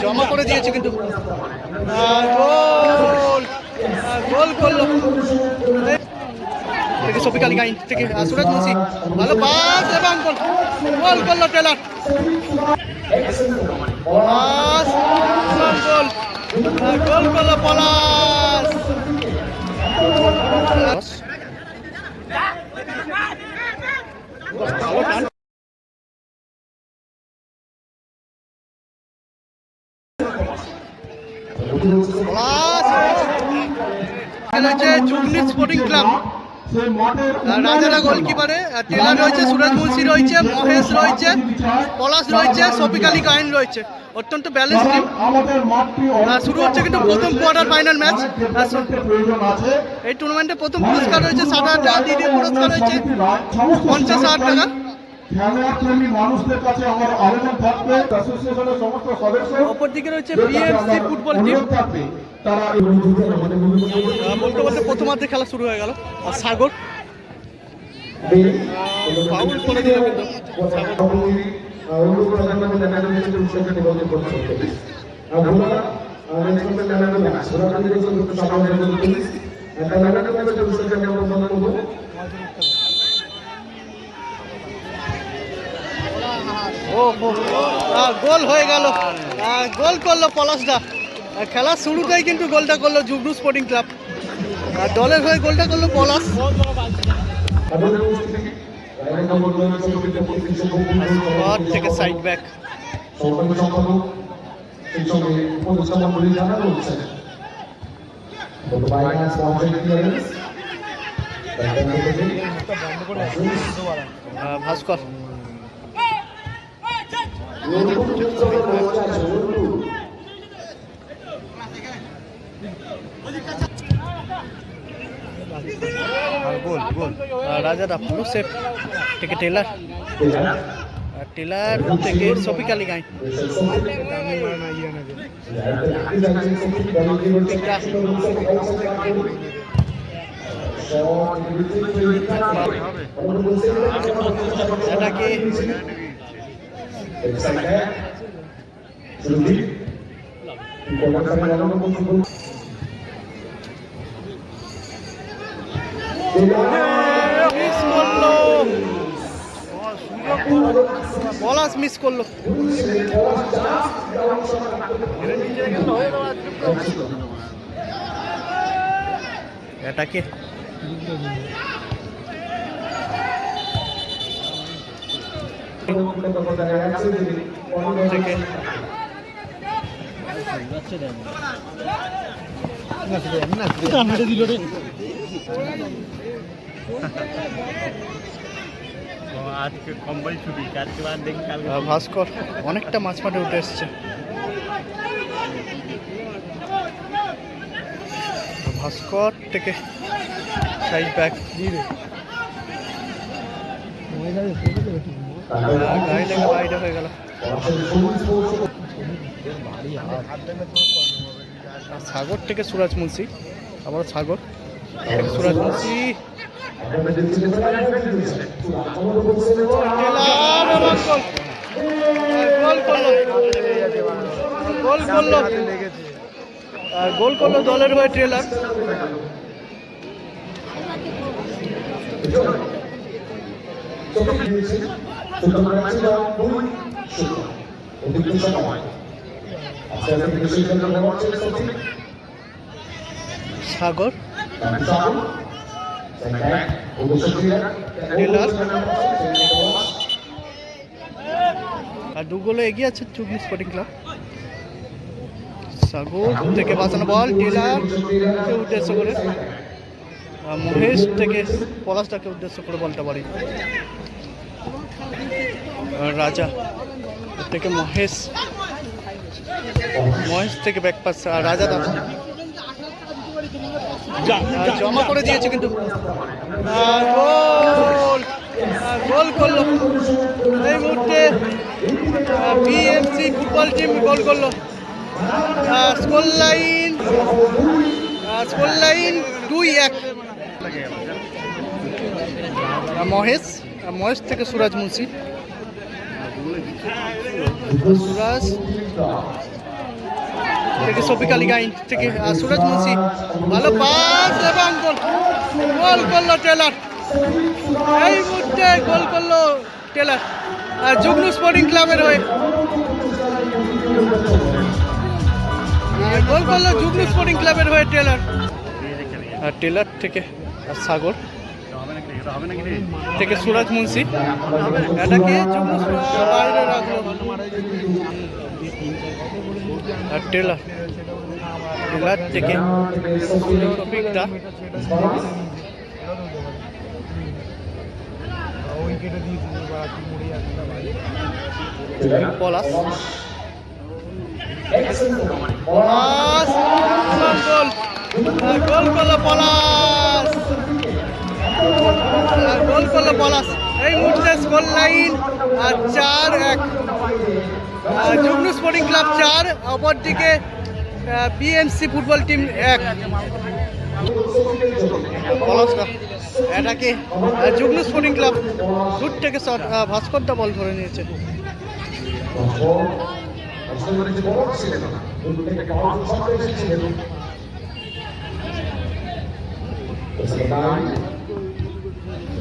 জমা করে দিয়েছে কিন্তু গোল গাইন থেকে সুরাজ মুন্সি ভালো পাস এবং গোল করল টেলার গোল করল পলাশ পলাশ খেলেছে জুগনি স্পোর্টিং ক্লাব রাজারা গোলকিপারে টেলার রয়েছে সুরজ মুন্সি রয়েছে মহেশ রয়েছে পলাশ রয়েছে শফিক আলী গায়েন রয়েছে। অত্যন্ত ব্যালেন্স টিম শুরু হচ্ছে কিন্তু প্রথম কোয়ার্টার ফাইনাল ম্যাচ এই টুর্নামেন্টে প্রথম পুরস্কার রয়েছে সাত হাজার টাকা দ্বিতীয় পুরস্কার রয়েছে পঞ্চাশ হাজার টাকা। খেলোয়াড় প্রেমী মানুষদের কাছে আমার আবেদন থাকবে অ্যাসোসিয়েশনের সমস্ত সদস্য অপর দিকে রয়েছে বিএফসি ফুটবল টিম তারা বলতে বলতে প্রথমার্ধে খেলা শুরু হয়ে গেল আর সাগর ফাউল করে দিল কিন্তু ও গোল হয়ে গেল। গোল করল পলাশদা। খেলার শুরুতেই কিন্তু গোলটা করল জুগনু স্পোর্টিং ক্লাব আর দলের হয়ে গোলটা করল পলাশ। আর থেকে side back Bhaskar. Goal goal. রাজাদা পুরো সেফ থেকে টেলার টেলার থেকে শফিক আলী গাই এটাকে পলাশ মিস করল। এটাকে থেকে আজকে কম্বাই ছুটি কালকে বাদ দেখি কালকে ভাস্কর, অনেকটা মাছ মাঠে উঠে এসছে। ভাস্কর থেকে সাইড ব্যাক গায়ে হয়ে গেল সাগর থেকে সুরাজ মুন্সি আবার সাগর সুরাজ মুন্সি। টেলার এবং গোল। সাগর। টেলার আর দু গোলে এগিয়ে আছে চুগনি স্পোর্টিং ক্লাব সাগর থেকে বাঁচানো বল টেলারকে উদ্দেশ্য করে? মহেশ থেকে পলাশটাকে উদ্দেশ্য করে বলতে পারি রাজা থেকে মহেশ। মহেশ থেকে ব্যাক পাস আর রাজা আহ, জমা করে দিয়েছে কিন্তু। গোল গোল করল। এই মুহূর্তে বিএমসি ফুটবল টিম গোল করল। স্কোর লাইন স্কোর লাইন দুই এক। মহেশ মহেশ থেকে সুরাজ মুন্সি। সুরাজ থেকে শফিক আলী গাইন থেকে সুরাজ মুন্সি। ভালো পাস এবং গোল। গোল করল টেলার। এই মুহূর্তে গোল করল টেলার। আর জুগনু স্পোর্টিং ক্লাবের হয়ে। গোল করল জুগনু স্পোর্টিং ক্লাবের হয়ে টেলার। আর টেলার থেকে আর সাগর। থেকে সুরাজ মুন্সি। এটাকে বাইরে রাখল আর টেলার। টেলার থেকে শফিকটা পলাশ। পলাশ। গোল, পলাশ। গোল করল পলাশ। এই মুহূর্তে স্কোর লাইন আর চার এক। জুগনু স্পোর্টিং ক্লাব চার অপরদিকে বিএমসি ফুটবল টিম এক। এটাকে আহ, জুগনু স্পোর্টিং ক্লাব দূর থেকে শট ভাস্করটা বল ধরে নিয়েছে।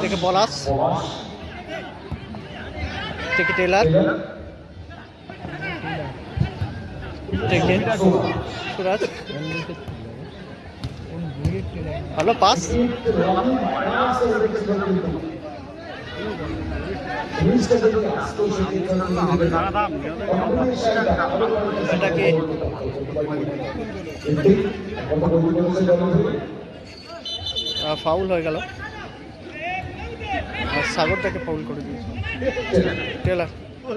থেকে পলাশ। থেকে টেলার। থেকে সুরাজ। ভালো পাস। এটাকে ফাউল হয়ে গেল। সাগরটাকে ফাউল করে দিয়েছে। টেলার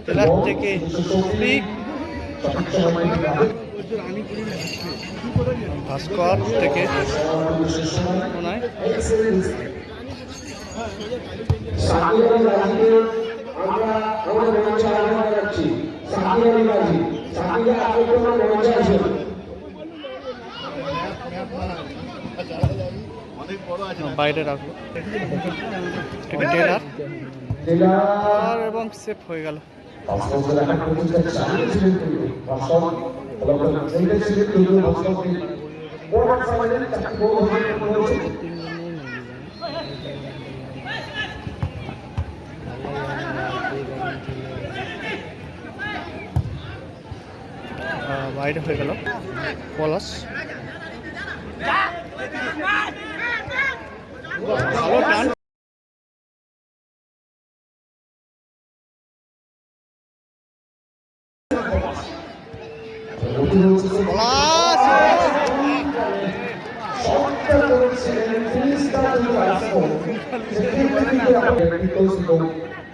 টেলার থেকে ভাস্কর থেকে কোনায়। বাইরে রাখব। টেলার আর এবং সেফ হয়ে গেল। বাইরে হয়ে গেল। পলাশ। ভালো টান। পলাশ থেকে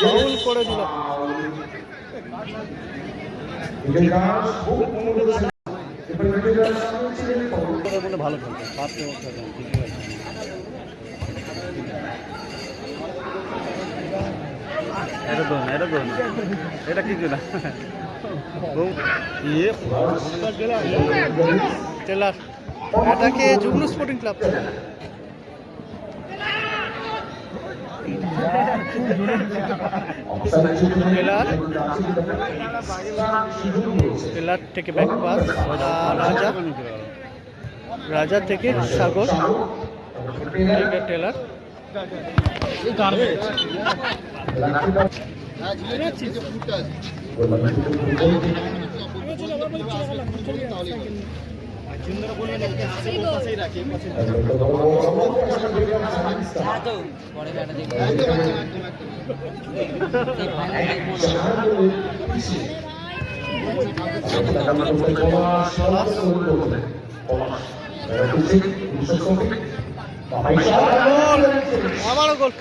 ফাউল করে দিল। ভালো খেলতো এটা দোন এটা দোন এটা কিছু না ইয়ে। টেলার। এটাকে Jugnu sporting club. Taylor Taylor থেকে ব্যাক পাস রাজা। রাজা থেকে সাগর। টেলার গোল আবারও গোল।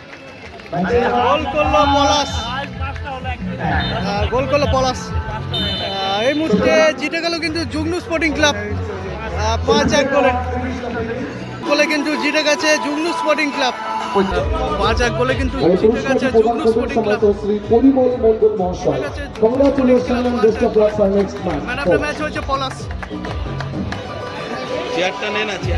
গোল করল পলাশ। গোল করল পলাশ। এই মুহূর্তে জিতে গেল কিন্তু জুগনু স্পোর্টিং ক্লাব। পাঁচ এক গোলে। গোলে কিন্তু জিতে গেছে জুগনু স্পোর্টিং ক্লাব। পাঁচ এক গোলে কিন্তু জিতে গেছে জুগনু স্পোর্টিং ক্লাব। পরিমল মন্ডল মহাশয়। Congratulation best of luck for next man of the match হচ্ছে পলাশ। চেয়ারটা নেন আছে